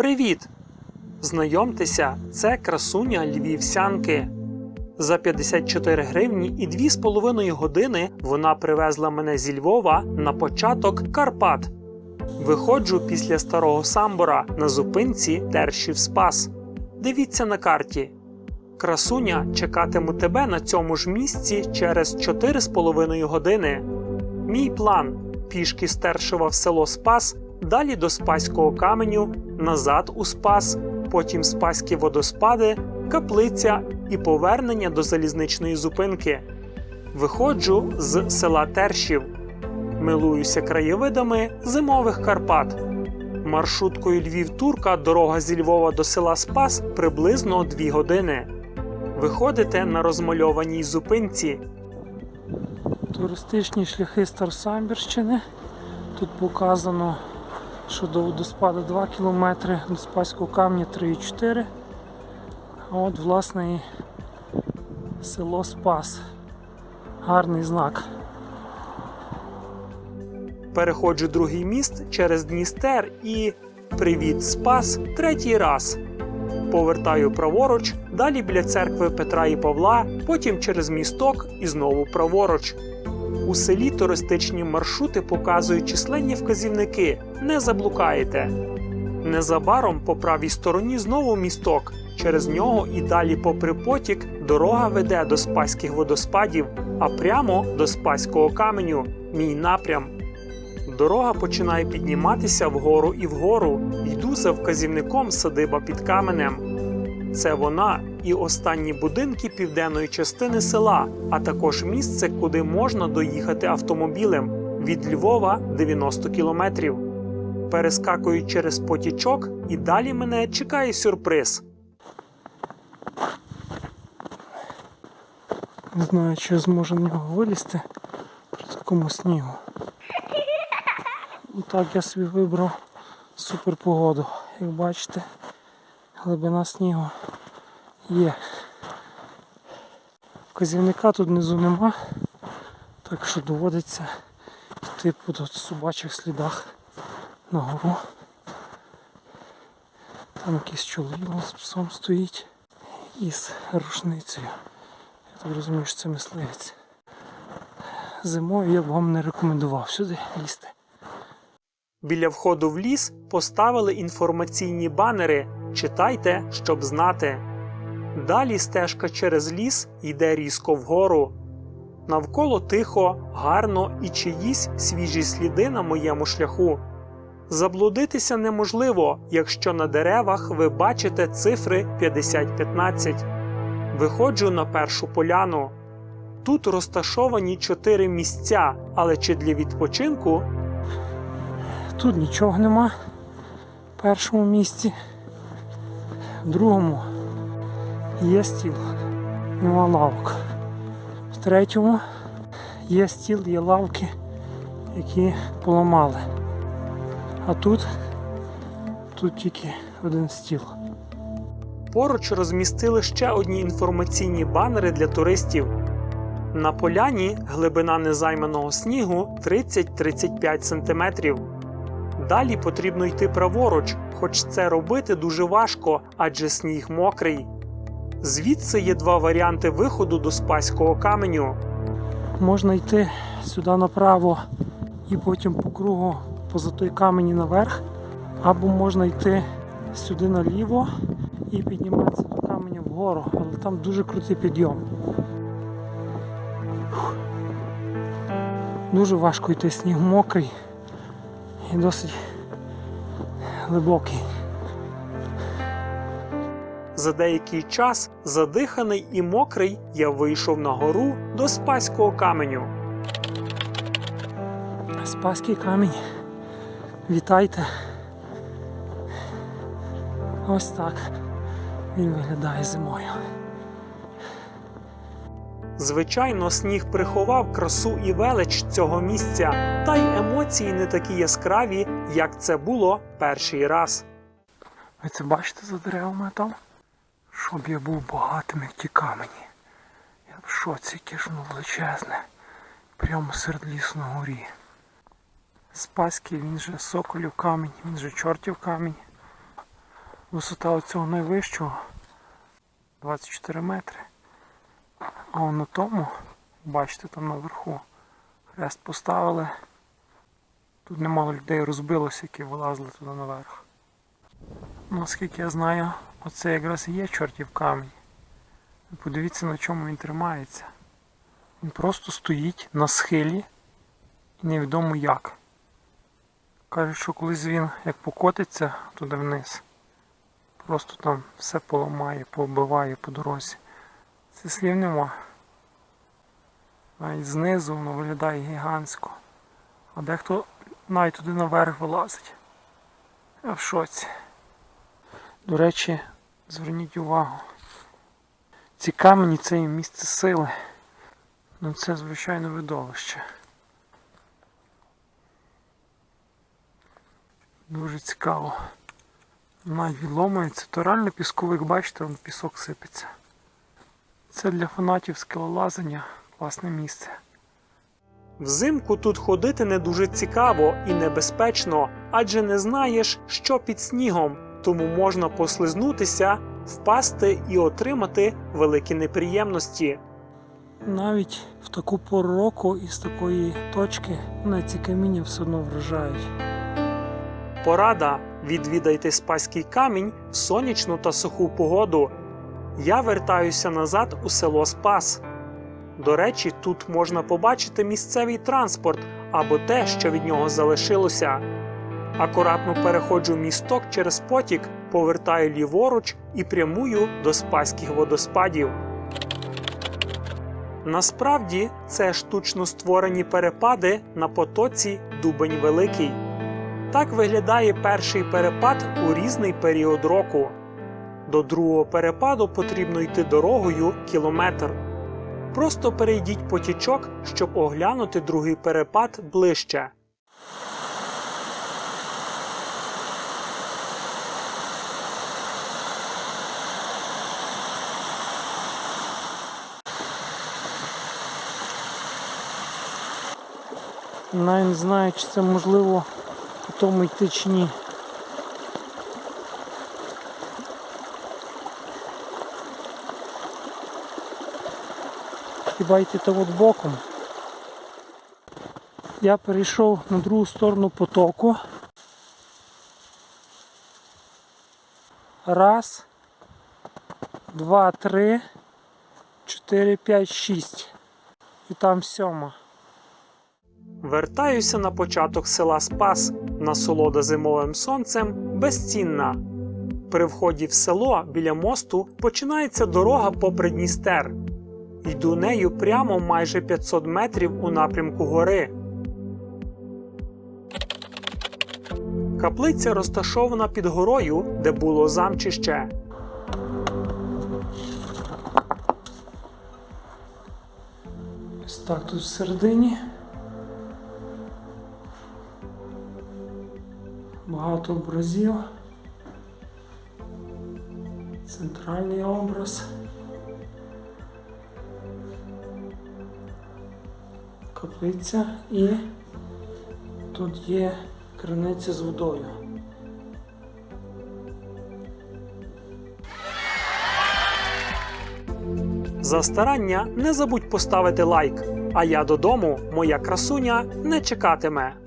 Привіт! Знайомтеся, це красуня львівсянки. За 54 гривні і 2,5 години вона привезла мене зі Львова на початок Карпат. Виходжу після старого самбора на зупинці Тершів Спас. Дивіться на карті. Красуня чекатиму тебе на цьому ж місці через 4,5 години. Мій план пішки з Тершева в село Спас, далі до Спаського каменю, назад у Спас, потім Спаські водоспади, каплиця і повернення до залізничної зупинки. Виходжу з села Тершів, милуюся краєвидами зимових Карпат. Маршруткою Львів-Турка дорога зі Львова до села Спас приблизно 2 години. Виходите на розмальованій зупинці. Туристичні шляхи Старосамбірщини. Тут показано, що до водоспаду 2 км, до Спаського камня 3,4. А от власне і село Спас. Гарний знак. Переходжу другий міст через Дністер і Привіт, Спас третій раз. Повертаю праворуч, далі біля церкви Петра і Павла, потім через місток і знову праворуч. У селі туристичні маршрути показують численні вказівники. Не заблукаєте. Незабаром по правій стороні знову місток. Через нього і далі попри потік дорога веде до Спаських водоспадів, а прямо до Спаського каменю. Мій напрям. Дорога починає підніматися вгору і вгору. Йду за вказівником садиба під каменем. Це вона і останні будинки південної частини села, а також місце, куди можна доїхати автомобілем від Львова 90 кілометрів. Перескакую через потічок, і далі мене чекає сюрприз. Не знаю, чи я зможу в нього вилізти при такому снігу. Ну, Так я собі вибрав супер погоду. Як бачите, глибина снігу є. Вказівника тут внизу нема, так що доводиться йти по собачих слідах нагору. Там якийсь чоловік з псом стоїть із рушницею. Я так розумію, що це мисливець. Зимою я б вам не рекомендував сюди лізти. Біля входу в ліс поставили інформаційні банери Читайте, щоб знати. Далі стежка через ліс йде різко вгору. Навколо тихо, гарно і чиїсь свіжі сліди на моєму шляху. Заблудитися неможливо, якщо на деревах ви бачите цифри 5015. Виходжу на першу поляну. Тут розташовані чотири місця, але чи для відпочинку, Тут нічого нема в першому місці. В другому є стіл, нема лавок. В третьому є стіл, є лавки, які поламали. А тут, тут тільки один стіл. Поруч розмістили ще одні інформаційні банери для туристів. На поляні глибина незайманого снігу 30-35 см. Далі потрібно йти праворуч, хоч це робити дуже важко, адже сніг мокрий. Звідси є два варіанти виходу до Спаського каменю. Можна йти сюди направо і потім по кругу поза той камені наверх, або можна йти сюди наліво і підніматися до каменя вгору, але там дуже крутий підйом. Дуже важко йти, сніг мокрий і досить глибокий. За деякий час, задиханий і мокрий, я вийшов на гору до Спаського каменю. Спаський камінь. Вітайте. Ось так він виглядає зимою. Звичайно, сніг приховав красу і велич цього місця, та й емоції не такі яскраві, як це було перший раз. Ви це бачите за деревами там? Щоб я був багатим, як ті камені. Я в шоці, ж величезне. Прямо серед лісу на горі. Спаський, він же соколів камінь, він же чортів камінь. Висота оцього найвищого 24 метри. А он на тому, бачите, там наверху хрест поставили. Тут немало людей розбилося, які вилазили туди наверх. Наскільки я знаю, оце якраз і є чортів камінь. Подивіться на чому він тримається. Він просто стоїть на схилі і невідомо як. Кажуть, що колись він як покотиться туди вниз, просто там все поламає, побиває по дорозі. Це слів нема. Навіть знизу воно виглядає гігантсько. А дехто навіть туди наверх вилазить. Я в шоці. До речі, зверніть увагу. Ці камені це є місце сили. Ну це звичайно видовище. Дуже цікаво. Навіть відломується, то реально пісковик, бачите, вон пісок сипеться. Це для фанатів скелолазання класне місце. Взимку тут ходити не дуже цікаво і небезпечно, адже не знаєш, що під снігом, тому можна послизнутися, впасти і отримати великі неприємності. Навіть в таку пору року і з такої точки на ці каміння все одно вражають. Порада: відвідайте Спаський камінь в сонячну та суху погоду. Я вертаюся назад у село Спас. До речі, тут можна побачити місцевий транспорт або те, що від нього залишилося. Акуратно переходжу місток через потік, повертаю ліворуч і прямую до Спаських водоспадів. Насправді це штучно створені перепади на потоці Дубень Великий. Так виглядає перший перепад у різний період року. До другого перепаду потрібно йти дорогою кілометр. Просто перейдіть потічок, щоб оглянути другий перепад ближче. Навіть не знаю, чи це можливо по тому йти чи ні. Хіба йти то от боком. Я перейшов на другу сторону потоку. Раз, два, три, чотири, п'ять, шість. І там сьома. Вертаюся на початок села Спас. Насолода зимовим сонцем безцінна. При вході в село біля мосту починається дорога попри Дністер. Йду нею прямо майже 500 метрів у напрямку гори. Каплиця розташована під горою, де було замчище. Ось так тут всередині. Багато образів. Центральний образ. Каплиця і тут є криниця з водою. За старання не забудь поставити лайк. А я додому, моя красуня не чекатиме.